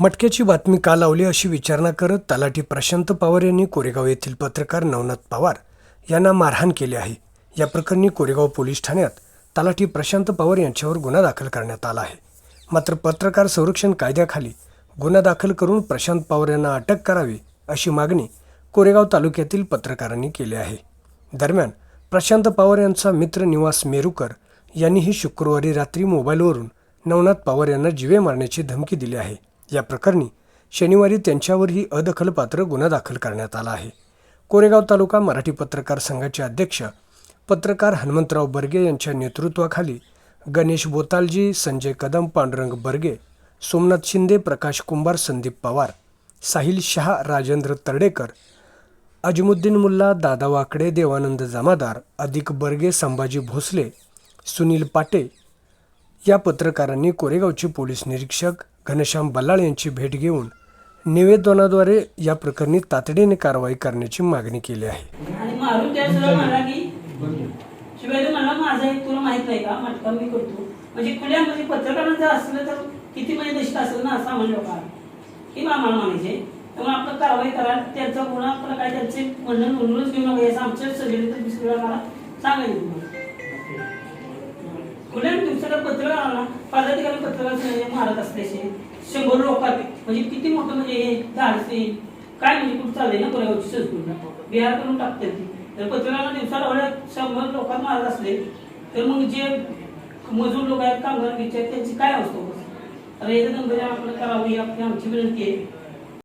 मटक्याची बातमी का लावली अशी विचारणा करत तलाठी प्रशांत पवार यांनी कोरेगाव येथील पत्रकार नवनाथ पवार यांना मारहाण केली आहे. या प्रकरणी कोरेगाव पोलीस ठाण्यात तलाठी प्रशांत पवार यांच्यावर गुन्हा दाखल करण्यात आला आहे. मात्र पत्रकार संरक्षण कायद्याखाली गुन्हा दाखल करून प्रशांत पवार यांना अटक करावी अशी मागणी कोरेगाव तालुक्यातील पत्रकारांनी केली आहे. दरम्यान प्रशांत पवार यांचा मित्र निवास मेरुकर यांनीही शुक्रवारी रात्री मोबाईलवरून नवनाथ पवार यांना जीवे मारण्याची धमकी दिली आहे. या प्रकरणी शनिवारी त्यांच्यावरही अदखलपात्र गुन्हा दाखल करण्यात आला आहे. कोरेगाव तालुका मराठी पत्रकार संघाचे अध्यक्ष पत्रकार हनुमंतराव बर्गे यांच्या नेतृत्वाखाली गणेश बोतालजी संजय कदम पांडुरंग बर्गे सोमनाथ शिंदे प्रकाश कुंभार संदीप पवार साहिल शहा राजेंद्र तर्डेकर अजमुद्दीन मुल्ला दादा वाकडे देवानंद जमादार अधिक बर्गे संभाजी भोसले सुनील पाटे या पत्रकारांनी कोरेगावचे पोलीस निरीक्षक घनश्याम बल्लाळ यांची भेट घेऊन निवेदनाद्वारे या प्रकरणी तातडीने कारवाई करण्याची मागणी केली आहे. आणि मारून त्या सुद्धा म्हणला की शिवाय तू मला माझं एक तुला माहीत नाही का? मटका मी करतो. म्हणजे खुल्या म्हणजे पत्रकारांचं असलं तर किती म्हणजे दशक असेल ना? असं म्हणलं का? हे आम्हाला म्हणायचे त्यामुळे आपलं कारवाई करा. त्यांचा गुन्हा आपलं काय त्यांचे म्हणणं नोंदूनच घेऊ नका. याचं आमच्या सगळे तर दुसऱ्या मला सांगायचं. तुम्हाला खुल्या पत्रकार आला ठिकाणी पत्रकार मारत असल्याचे शंभर लोक म्हणजे किती मोठं म्हणजे हे धाडसे काय म्हणजे कुठं चाललंय ना कोरेगावची संस्कृती बिहार करून टाकते ती. तर पत्रकारांना दिवसाला एवढ्या शंभर लोकांना मारत असले तर मग जे मजूर लोक आहेत कामगार विचार त्यांची काय अवस्था अरे असेल? नंबर आपण करावं ही आपली आमची विनंती आहे.